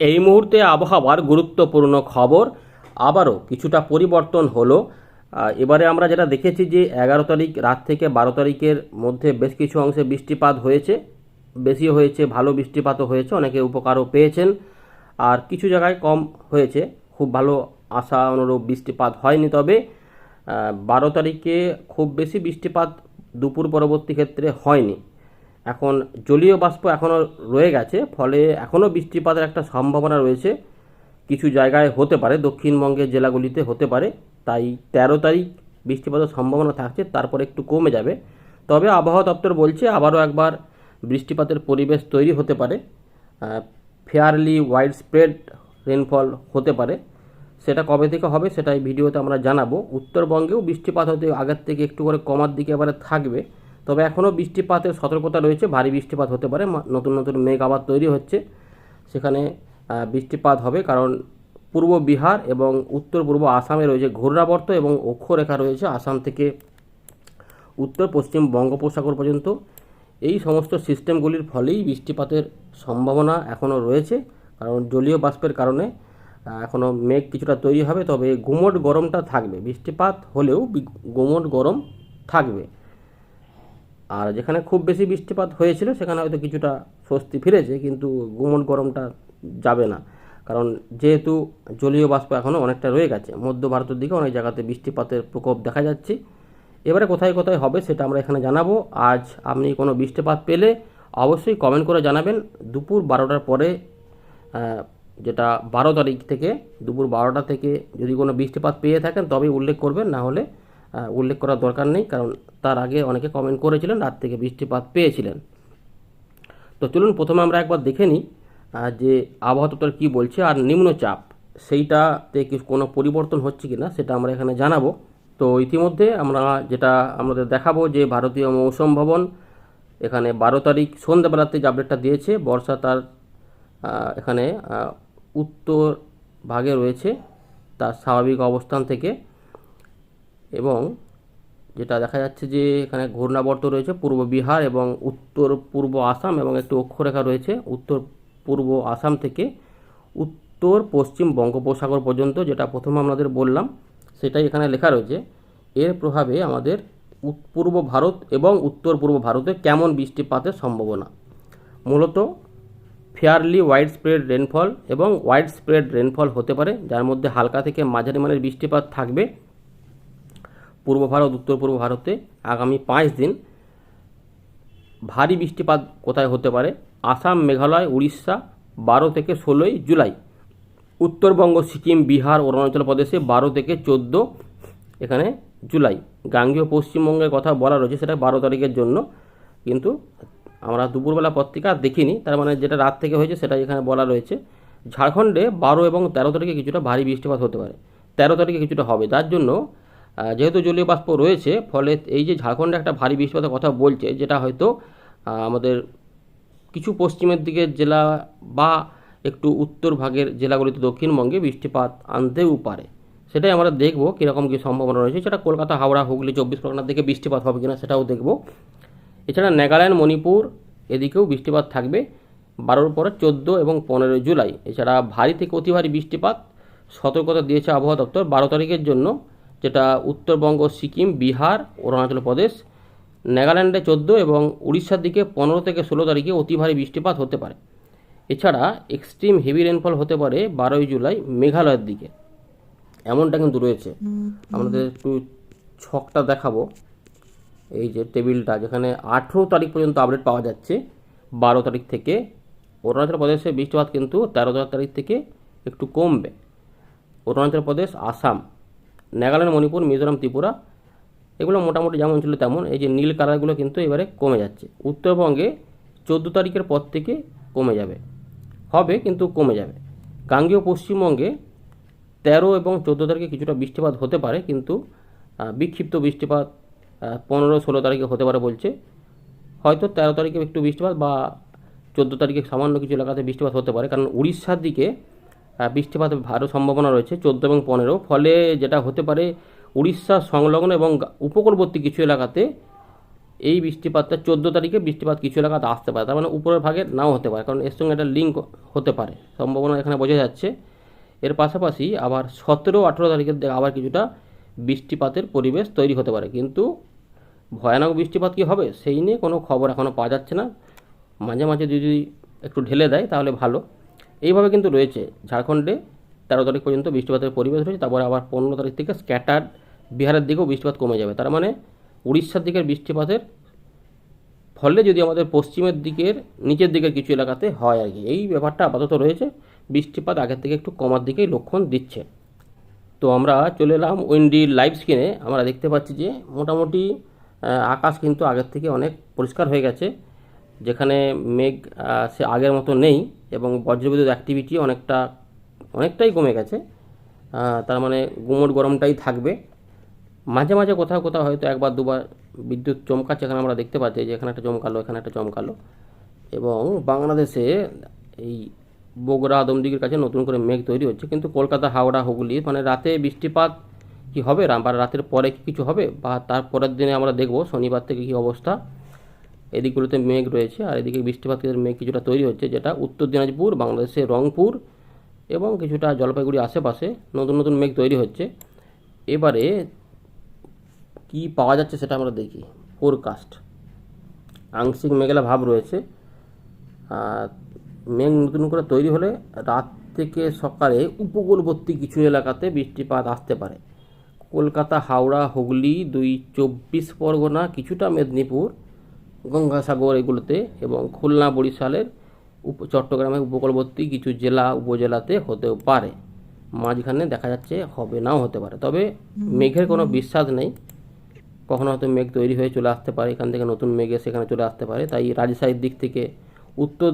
এই মুহূর্তে আবহাওয়ার গুরুত্বপূর্ণ খবর। আবারও কিছুটা পরিবর্তন হলো। এবারে আমরা যেটা দেখেছি যে এগারো তারিখ, রাত থেকে বারো তারিখের মধ্যে বেশ কিছু অংশে বৃষ্টিপাত হয়েছে। বেশি হয়েছে, ভালো বৃষ্টিপাতও হয়েছে, অনেকে উপকারও পেয়েছেন। আর কিছু জায়গায় কম হয়েছে। খুব ভালো আশা অনুরূপ বৃষ্টিপাত হয়নি তবে। বারো তারিখে খুব বেশি বৃষ্টিপাত দুপুর পরবর্তী ক্ষেত্রে হয়নি। এখন জলীয় বাষ্প এখনও রয়ে গেছে, ফলে এখনও বৃষ্টিপাতের একটা সম্ভাবনা রয়েছে। কিছু জায়গায় হতে পারে, দক্ষিণবঙ্গের জেলাগুলিতে হতে পারে। তাই তেরো তারিখ বৃষ্টিপাতের সম্ভাবনা থাকছে, তারপরে একটু কমে যাবে। তবে আবহাওয়া দপ্তর বলছে আবারও একবার বৃষ্টিপাতের পরিবেশ তৈরি হতে পারে। ফেয়ারলি ওয়াইড স্প্রেড রেনফল হতে পারে। সেটা কবে থেকে হবে সেটাই ভিডিওতে আমরা জানাব। উত্তরবঙ্গেও বৃষ্টিপাত হতে আগের থেকে একটু করে কমার দিকে এবারে থাকবে। তবে এখনও বৃষ্টিপাতের সতর্কতা রয়েছে, ভারী বৃষ্টিপাত হতে পারে। নতুন নতুন মেঘ আবার তৈরি হচ্ছে। সেখানে বৃষ্টিপাত হবে কারণ পূর্ব বিহার এবং উত্তর পূর্ব আসামে রয়েছে ঘূর্ণাবর্ত এবং অক্ষরেখা রয়েছে আসাম থেকে উত্তর, পশ্চিম বঙ্গোপসাগর পর্যন্ত। এই সমস্ত সিস্টেমগুলির ফলেই বৃষ্টিপাতের সম্ভাবনা এখনও রয়েছে। কারণ জলীয় বাষ্পের কারণে এখনও মেঘ কিছুটা তৈরি হবে, তবে গুমট গরমটা থাকবে। বৃষ্টিপাত হলেও গুমট গরম থাকবে। আর যেখানে খুব বেশি বৃষ্টিপাত হয়েছিল, সেখানে হয়তো কিছুটা স্বস্তি ফিরেছে, কিন্তু গুমট গরমটা যাবে না। কারণ যেহেতু জলীয় বাষ্প এখনও অনেকটা রয়ে গেছে, মধ্য ভারতের দিকে অনেক জায়গাতে বৃষ্টিপাতের প্রকোপ দেখা যাচ্ছে। এবারে কোথায় কোথায় হবে সেটা আমরা এখানে জানাব। আজ আপনি কোনো বৃষ্টিপাত পেলে অবশ্যই কমেন্ট করে জানাবেন। দুপুর বারোটার পরে যেটা বারো তারিখ থেকে, দুপুর বারোটা থেকে যদি কোনো বৃষ্টিপাত পেয়ে থাকেন তবেই উল্লেখ করবেন, না হলে উল্লেখ করার দরকার নেই, কারণ তার আগে অনেকে কমেন্ট করেছিলেন, রাত থেকে বৃষ্টিপাত পেয়েছিলেন। তো চলুন, প্রথমে আমরা একবার দেখে নিই যে আবহাওয়া দপ্তর কী বলছে আর নিম্নচাপ, সেইটাতে কি কোনো পরিবর্তন হচ্ছে কি না সেটা আমরা এখানে জানাব। তো ইতিমধ্যে আমরা যেটা আমাদের দেখাবো যে ভারতীয় মৌসুম ভবন এখানে বারো তারিখ সন্ধ্যাবেলাতে যে আপডেটটা দিয়েছে, বর্ষা তার এখানে উত্তর ভাগে রয়েছে, তার স্বাভাবিক অবস্থান থেকে। এবং যেটা দেখা যাচ্ছে যে এখানে ঘূর্ণাবর্ত রয়েছে পূর্ব বিহার এবং উত্তর পূর্ব আসাম এবং একটি অক্ষরেখা রয়েছে উত্তর পূর্ব আসাম থেকে উত্তর পশ্চিম বঙ্গোপসাগর পর্যন্ত যেটা প্রথমে আপনাদের বললাম, সেটাই এখানে লেখা রয়েছে। এর প্রভাবে আমাদের পূর্ব ভারত এবং উত্তর পূর্ব ভারতে কেমন বৃষ্টিপাতের সম্ভাবনা? মূলত ফেয়ারলি ওয়াইড স্প্রেড রেনফল এবং ওয়াইড স্প্রেড রেনফল হতে পারে, যার মধ্যে হালকা থেকে মাঝারি মানের বৃষ্টিপাত থাকবে। পূর্ব ভারত, উত্তর পূর্ব ভারতে আগামী পাঁচ দিন ভারী বৃষ্টিপাত কোথায় হতে পারে? আসাম, মেঘালয়, উড়িষ্যা, বারো থেকে ষোলোই জুলাই। উত্তরবঙ্গ, সিকিম, বিহার, অরুণাচল প্রদেশে বারো থেকে চোদ্দ এখানে জুলাই। গাঙ্গীয় পশ্চিমবঙ্গের কথা বলা রয়েছে, সেটা বারো তারিখের জন্য। কিন্তু আমরা দুপুরবেলা পত্রিকা দেখিনি, তার মানে যেটা রাত থেকে হয়েছে সেটা এখানে বলা রয়েছে। ঝাড়খণ্ডে বারো এবং তেরো তারিখে কিছুটা ভারী বৃষ্টিপাত হতে পারে। তেরো তারিখে কিছুটা হবে, যার জন্য যেহেতু জলীয় বাষ্প রয়েছে, ফলে এই যে ঝাড়খণ্ডে একটা ভারী বৃষ্টিপাতের কথা বলছে, যেটা হয়তো আমাদের কিছু পশ্চিমের দিকের জেলা বা একটু উত্তর ভাগের জেলাগুলিতে দক্ষিণবঙ্গে বৃষ্টিপাত আনতেও পারে। সেটাই আমরা দেখব কীরকম কী সম্ভাবনা রয়েছে। সেটা কলকাতা, হাওড়া, হুগলি, চব্বিশ পরগনার দিকে বৃষ্টিপাত হবে কিনা সেটাও দেখব। এছাড়া নাগাল্যান্ড, মণিপুর এদিকেও বৃষ্টিপাত থাকবে বারোর পরে চোদ্দ এবং পনেরোই জুলাই। এছাড়া ভারী থেকে অতি ভারী বৃষ্টিপাত সতর্কতা দিয়েছে আবহাওয়া দপ্তর বারো তারিখের জন্য। যেটা উত্তরবঙ্গ সিকিম বিহার অরুণাচল প্রদেশ নাগাল্যান্ডে চোদ্দ এবং উড়িষ্যার দিকে পনেরো থেকে ষোলো তারিখে অতি ভারী বৃষ্টিপাত হতে পারে। এছাড়া এক্সট্রিম হেভি রেনফল হতে পারে বারোই জুলাই মেঘালয়ের দিকে। এমনটা কিন্তু রয়েছে। আমাদের একটু ছকটা দেখাবো। এই যে টেবিলটা যেখানে আঠেরো তারিখ পর্যন্ত আপডেট পাওয়া যাচ্ছে বারো তারিখ থেকে। অরুণাচল প্রদেশে বৃষ্টিপাত কিন্তু তেরো তারিখ থেকে একটু কমবে। অরুণাচল প্রদেশ আসাম নাগাল্যান্ড, মণিপুর, মিজোরাম, ত্রিপুরা, এগুলো মোটামুটি যেমন ছিল তেমন, এই যে নীল কালারগুলো কিন্তু এবারে কমে যাচ্ছে। উত্তরবঙ্গে চোদ্দ তারিখের পর থেকে কমে যাবে। হবে কিন্তু কমে যাবে। গাঙ্গীয় পশ্চিমবঙ্গে তেরো এবং চোদ্দ তারিখে কিছুটা বৃষ্টিপাত হতে পারে, কিন্তু বিক্ষিপ্ত বৃষ্টিপাত পনেরো, ষোলো তারিখে হতে পারে বলছে। হয়তো তেরো তারিখে একটু বৃষ্টিপাত বা চোদ্দ তারিখে সামান্য কিছু এলাকাতে বৃষ্টিপাত হতে পারে, কারণ উড়িষ্যার দিকে আহ, বৃষ্টিপাতের ভালো সম্ভাবনা রয়েছে চোদ্দ এবং পনেরো। ফলে যেটা হতে পারে উড়িষ্যা সংলগ্ন এবং উপকূলবর্তী কিছু এলাকাতে এই বৃষ্টিপাতটা চোদ্দ তারিখে বৃষ্টিপাত কিছু এলাকাতে আসতে পারে। তার মানে উপরের ভাগে নাও হতে পারে কারণ এর সঙ্গে একটা লিঙ্ক হতে পারে। সম্ভাবনা এখানে বোঝা যাচ্ছে। এর পাশাপাশি আবার সতেরো আঠেরো তারিখের আবার কিছুটা বৃষ্টিপাতের পরিবেশ তৈরি হতে পারে। কিন্তু ভয়ানক বৃষ্টিপাত কি হবে সেই নিয়ে কোনো খবর এখনও পাওয়া যাচ্ছে না। মাঝে মাঝে যদি একটু ঢেলে দেয় তাহলে ভালো। এইভাবে কিন্তু রয়েছে। ঝাড়খণ্ডে তেরো তারিখ পর্যন্ত বৃষ্টিপাতের পরিবেশ রয়েছে, তারপরে আবার পনেরো তারিখ থেকে স্ক্যাটার্ড বিহারের দিকেও বৃষ্টিপাত কমে যাবে। তার মানে উড়িষ্যার দিকের বৃষ্টিপাতের ফলে যদি আমাদের পশ্চিমের দিকের, নিচের দিকের কিছু এলাকাতে হয় আর কি। এই ব্যাপারটা আপাতত রয়েছে। বৃষ্টিপাত আগের থেকে একটু কমার দিকেই লক্ষণ দিচ্ছে। তো আমরা চলে এলাম উইন্ডি লাইভ স্ক্রিনে। আমরা দেখতে পাচ্ছি যে মোটামুটি আকাশ কিন্তু আগের থেকে অনেক পরিষ্কার হয়ে গেছে। যেখানে মেঘ সে আগের মতো নেই। এবং বজ্রবিদ্যুৎ অ্যাক্টিভিটি অনেকটা, অনেকটাই কমে গেছে। তার মানে গুমোট গরমটাই থাকবে। মাঝে মাঝে কোথাও কোথাও হয়তো একবার দুবার বিদ্যুৎ চমকাচ্ছে, এখানে আমরা দেখতে পাচ্ছি যে এখানে একটা চমকালো, এখানে একটা চমকালো। এবং বাংলাদেশে এই বগুড়া আদমদিঘির কাছে নতুন করে মেঘ তৈরি হচ্ছে, কিন্তু কলকাতা, হাওড়া, হুগলি মানে রাতে বৃষ্টিপাত কি হবে? বা রাতের পরে কি কিছু হবে? বা তার পরের দিনে আমরা দেখব শনিবার থেকে কি অবস্থা। এদিকগুলোতে মেঘ রয়েছে আর এদিকে বৃষ্টিপাতের মেঘ কিছুটা তৈরি হচ্ছে, যেটা উত্তর দিনাজপুর, বাংলাদেশের রংপুর এবং কিছুটা জলপাইগুড়ি আশেপাশে নতুন নতুন মেঘ তৈরি হচ্ছে। এবারে কি পাওয়া যাচ্ছে সেটা আমরা দেখি। ফোরকাস্ট আংশিক মেঘলা ভাব রয়েছে। আর মেঘ নতুন করে তৈরি হলে রাত থেকে সকালে উপকূলবর্তী কিছু এলাকাতে বৃষ্টিপাত আসতে পারে। কলকাতা, হাওড়া, হুগলি, দুই চব্বিশ পরগনা, কিছুটা মেদিনীপুর গঙ্গাসাগর এগুলোতে এবং খুলনা, বরিশালের উপ চট্টগ্রামের উপকূলবর্তী কিছু জেলা উপজেলাতে হতেও পারে। মাঝখানে দেখা যাচ্ছে হবে, নাও হতে পারে। তবে মেঘের কোনো বিশ্বাস নেই। কখনো হয়তো মেঘ তৈরি হয়ে চলে আসতে পারে, এখান থেকে নতুন মেঘে সেখানে চলে আসতে পারে। তাই রাজশাহীর দিক থেকে উত্তর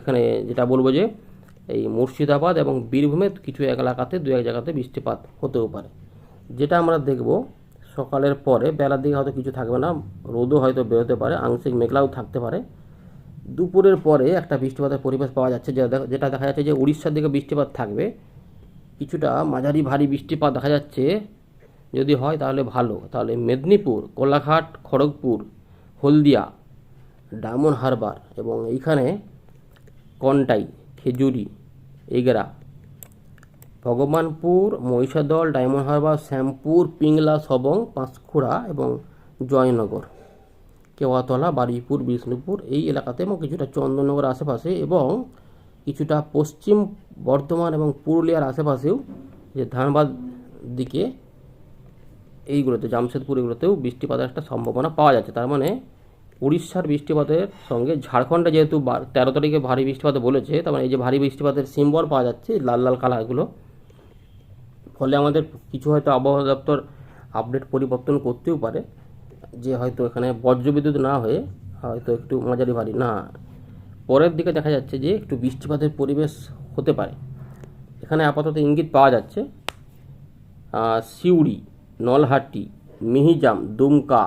এখানে যেটা বলব যে এই মুর্শিদাবাদ এবং বীরভূমের কিছু এক এলাকাতে, দু এক জায়গাতে বৃষ্টিপাত হতেও পারে। যেটা আমরা দেখব সকালের পরে বেলার দিকে হয়তো কিছু থাকবে না, রোদও হয়তো বেরোতে পারে, আংশিক মেঘলাও থাকতে পারে। দুপুরের পরে একটা বৃষ্টিপাতের পরিবেশ পাওয়া যাচ্ছে যেটা দেখা- যাচ্ছে যে উড়িষ্যার দিকে বৃষ্টিপাত থাকবে। কিছুটা মাঝারি ভারী বৃষ্টিপাত দেখা যাচ্ছে। যদি হয় তাহলে ভালো। তাহলে মেদিনীপুর, কোলাঘাট, খড়গপুর, হলদিয়া ডায়মন্ড হারবার এবং এইখানে কন্টাই, খেজুরি, এগরা ভগবানপুর, মহিষাদল, ডায়মন্ড হারবার, শ্যামপুর, পিংলা, সবং, পাঁশকুড়া এবং জয়নগর। কেওয়াতলা, বারুইপুর, বিষ্ণুপুর এই এলাকাতে এবং কিছুটা চন্দননগর আশেপাশে এবং কিছুটা পশ্চিম বর্ধমান এবং পুরুলিয়ার আশেপাশেও যে ধানবাদ দিকে এইগুলোতে, জামশেদপুর এগুলোতেও বৃষ্টিপাতের একটা সম্ভাবনা পাওয়া যাচ্ছে। তার মানে উড়িষ্যার বৃষ্টিপাতের সঙ্গে ঝাড়খণ্ডে যেহেতু তেরো তারিখে ভারী বৃষ্টিপাত বলেছে, তার মানে এই যে ভারী বৃষ্টিপাতের সিম্বল পাওয়া যাচ্ছে, লাল লাল কালারগুলো ফলে আমাদের কিছু হয়তো আবহাওয়া দপ্তর আপডেট পরিবর্তন করতেও পারে, যে হয়তো এখানে বজ্রবিদ্যুৎ না হয়ে হয়তো একটু মাঝারি ভারী না। পরের দিকে দেখা যাচ্ছে যে একটু বৃষ্টিপাতের পরিবেশ হতে পারে। এখানে আপাতত ইঙ্গিত পাওয়া যাচ্ছে সিউড়ি, নলহাটি, মিহিজাম, দুমকা,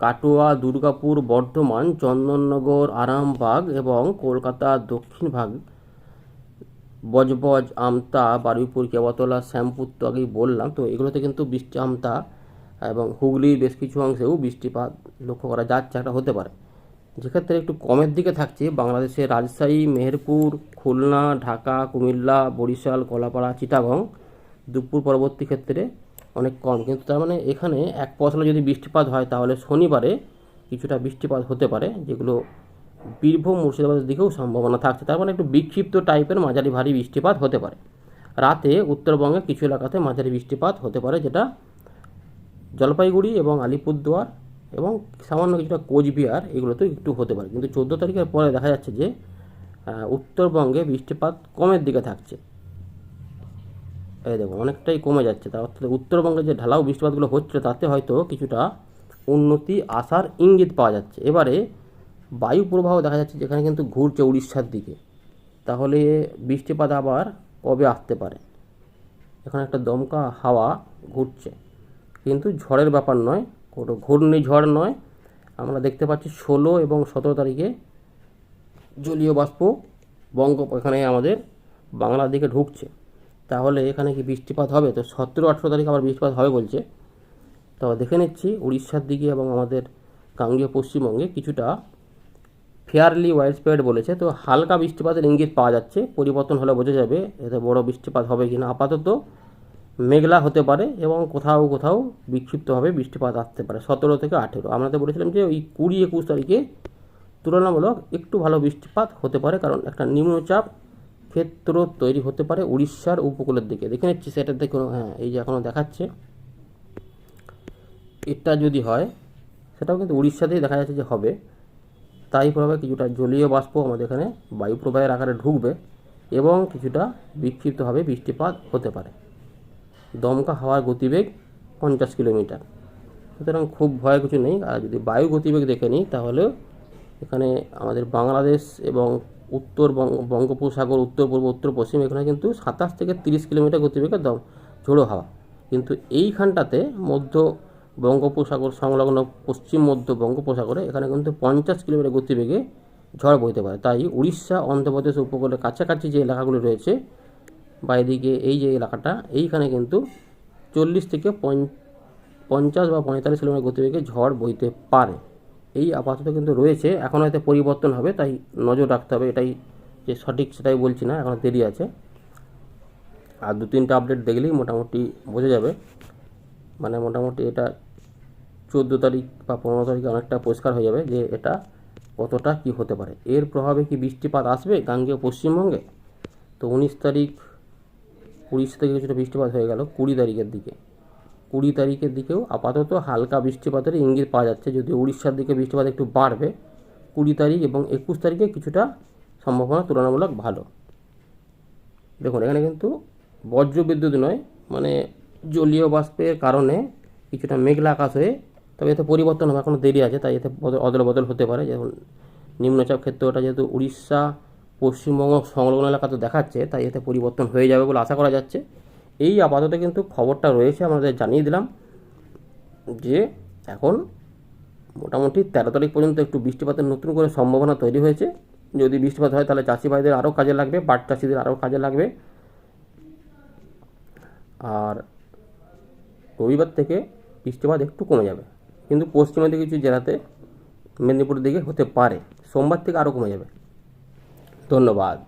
কাটোয়া, দুর্গাপুর, বর্ধমান, চন্দননগর, আরামবাগ এবং কলকাতার দক্ষিণ ভাগ বজবজ আমতা, বারুইপুর, কেওয়াতলা, শ্যামপুর তো আগেই বললাম। তো এগুলোতে কিন্তু বৃষ্টি, আমতা এবং হুগলির বেশ কিছু অংশেও বৃষ্টিপাত লক্ষ্য করা যাচ্ছে, একটা হতে পারে। যেক্ষেত্রে একটু কমের দিকে থাকছে, বাংলাদেশের রাজশাহী, মেহেরপুর, খুলনা, ঢাকা, কুমিল্লা, বরিশাল, কলাপাড়া, চিটাগং দুপুর পরবর্তী ক্ষেত্রে অনেক কম। কিন্তু তার মানে এখানে এক পশলা যদি বৃষ্টিপাত হয়, তাহলে শনিবারে কিছুটা বৃষ্টিপাত হতে পারে, যেগুলো বীরভূম মুর্শিদাবাদের দিকেও সম্ভাবনা থাকছে। তার মানে একটু বিক্ষিপ্ত টাইপের মাঝারি ভারী বৃষ্টিপাত হতে পারে। রাতে উত্তরবঙ্গে কিছু এলাকাতে মাঝারি বৃষ্টিপাত হতে পারে, যেটা জলপাইগুড়ি এবং আলিপুরদুয়ার এবং সামান্য কিছুটা কোচবিহার এগুলোতেও একটু হতে পারে। কিন্তু চোদ্দ তারিখের পরে দেখা যাচ্ছে যে উত্তরবঙ্গে বৃষ্টিপাত কমের দিকে থাকছে। এই দেখুন, অনেকটাই কমে যাচ্ছে। তার অর্থাৎ উত্তরবঙ্গে যে ঢালাও বৃষ্টিপাতগুলো হচ্ছে তাতে হয়তো কিছুটা উন্নতি আসার ইঙ্গিত পাওয়া যাচ্ছে। এবারে বায়ু প্রবাহ দেখা যাচ্ছে যেখানে কিন্তু ঘুরছে উড়িষ্যার দিকে। তাহলে বৃষ্টিপাত আবার কবে আসতে পারে? এখানে একটা দমকা হাওয়া ঘুরছে। কিন্তু ঝড়ের ব্যাপার নয়, কোনো ঘূর্ণিঝড় নয়। আমরা দেখতে পাচ্ছি ষোলো এবং সতেরো তারিখে জলীয় বাষ্প বঙ্গ, এখানে আমাদের বাংলার দিকে ঢুকছে। তাহলে এখানে কি বৃষ্টিপাত হবে? তো সতেরো, আঠেরো তারিখ আবার বৃষ্টিপাত হবে বলছে। তো দেখে নিচ্ছি উড়িষ্যার দিকে এবং আমাদের গাঙ্গেয় পশ্চিমবঙ্গে কিছুটা ফেয়ারলি ওয়াইড স্প্রেড বলেছে। তো হালকা বৃষ্টিপাতের ইঙ্গিত পাওয়া যাচ্ছে। পরিবর্তন হলে বোঝা যাবে এতে বড় বৃষ্টিপাত হবে কিনা। আপাতত মেঘলা হতে পারে এবং কোথাও কোথাও বিক্ষিপ্তভাবে বৃষ্টিপাত আসতে পারে। সতেরো থেকে আঠেরো। আমরা তো বলেছিলাম যে ওই কুড়ি একুশ তারিখে তুলনামূলক একটু ভালো বৃষ্টিপাত হতে পারে, কারণ একটা নিম্নচাপ ক্ষেত্র তৈরি হতে পারে উড়িষ্যার উপকূলের দিকে। দেখে নিচ্ছি সেটা দেখুন হ্যাঁ এই যে এখনও দেখাচ্ছে। এটা যদি হয়, সেটাও কিন্তু উড়িষ্যাতেই দেখা যাচ্ছে যে হবে। প্রভাবে কিছুটা জলীয় বাষ্প আমাদের এখানে বায়ু প্রবাহের আকারে ঢুকবে এবং কিছুটা বিক্ষিপ্তভাবে বৃষ্টিপাত হতে পারে। দমকা হাওয়ার গতিবেগ পঞ্চাশ কিলোমিটার। সুতরাং খুব ভয় কিছু নেই। আর যদি বায়ু গতিবেগ দেখে নিই, তাহলে এখানে আমাদের বাংলাদেশ এবং উত্তর বঙ্গ বঙ্গোপসাগর, উত্তর পূর্ব, উত্তর পশ্চিম, এখানে কিন্তু সাতাশ থেকে তিরিশ কিলোমিটার গতিবেগে দম, ঝোড়ো হাওয়া। কিন্তু এইখানটাতে মধ্য বঙ্গোপসাগর সংলগ্ন পশ্চিম মধ্য বঙ্গোপসাগরে, এখানে কিন্তু পঞ্চাশ কিলোমিটার গতিবেগে ঝড় বইতে পারে। তাই উড়িষ্যা, অন্ধ্রপ্রদেশ উপকূলের কাছাকাছি যে এলাকাগুলি রয়েছে, বা এদিকে এই যে এলাকাটা, এইখানে কিন্তু চল্লিশ থেকে পঞ্চ- পঞ্চাশ বা পঁয়তাল্লিশ কিলোমিটার গতিবেগে ঝড় বইতে পারে। এই আপাতত কিন্তু রয়েছে, এখন হয়তো পরিবর্তন হবে, তাই নজর রাখতে হবে, এটাই যে সঠিক সেটাই বলছি না, এখন দেরি আছে। আর দু তিনটা আপডেট দেখলেই মোটামুটি বোঝা যাবে। মানে মোটামুটি এটা চোদ্দ তারিখ বা পনেরো তারিখে অনেকটা পরিষ্কার হয়ে যাবে যে এটা কতটা কি হতে পারে। এর প্রভাবে কি বৃষ্টিপাত আসবে গাঙ্গেয় পশ্চিমবঙ্গে? তো উনিশ তারিখ উড়িষ্যা থেকে কিছুটা বৃষ্টিপাত হয়ে গেল কুড়ি তারিখের দিকে। কুড়ি তারিখের দিকেও আপাতত হালকা বৃষ্টিপাতের ইঙ্গিত পাওয়া যাচ্ছে। যদিও উড়িষ্যার দিকে বৃষ্টিপাত একটু বাড়বে, কুড়ি তারিখ এবং একুশ তারিখে কিছুটা সম্ভাবনা তুলনামূলক ভালো। দেখুন, এখানে কিন্তু বজ্রবিদ্যুৎ নয় মানে জলীয় বাষ্পের কারণে কিছুটা মেঘলা আকাশ হয়ে, তবে এতে পরিবর্তন হবে এখনও দেরি আছে, তাই এতে অদল বদল হতে পারে। যেমন নিম্নচাপ ক্ষেত্রটা যেহেতু উড়িষ্যা, পশ্চিমবঙ্গ সংলগ্ন এলাকাতে দেখাচ্ছে, তাই এতে পরিবর্তন হয়ে যাবে বলে আশা করা যাচ্ছে। এই আপাতত কিন্তু খবরটা রয়েছে আমাদের জানিয়ে দিলাম যে এখন মোটামুটি তেরো তারিখ পর্যন্ত একটু বৃষ্টিপাতের নতুন করে সম্ভাবনা তৈরি হয়েছে। যদি বৃষ্টিপাত হয়, তাহলে চাষি ভাইদের আরও কাজে লাগবে পাট চাষিদের আরও কাজে লাগবে। আর রবিবার থেকে বৃষ্টিপাত একটু কমে যাবে। কিন্তু পশ্চিমের দিকে কিছু জেলাতে মেদিনীপুরের দিকে হতে পারে। সোমবার থেকে আরও কমে যাবে। ধন্যবাদ।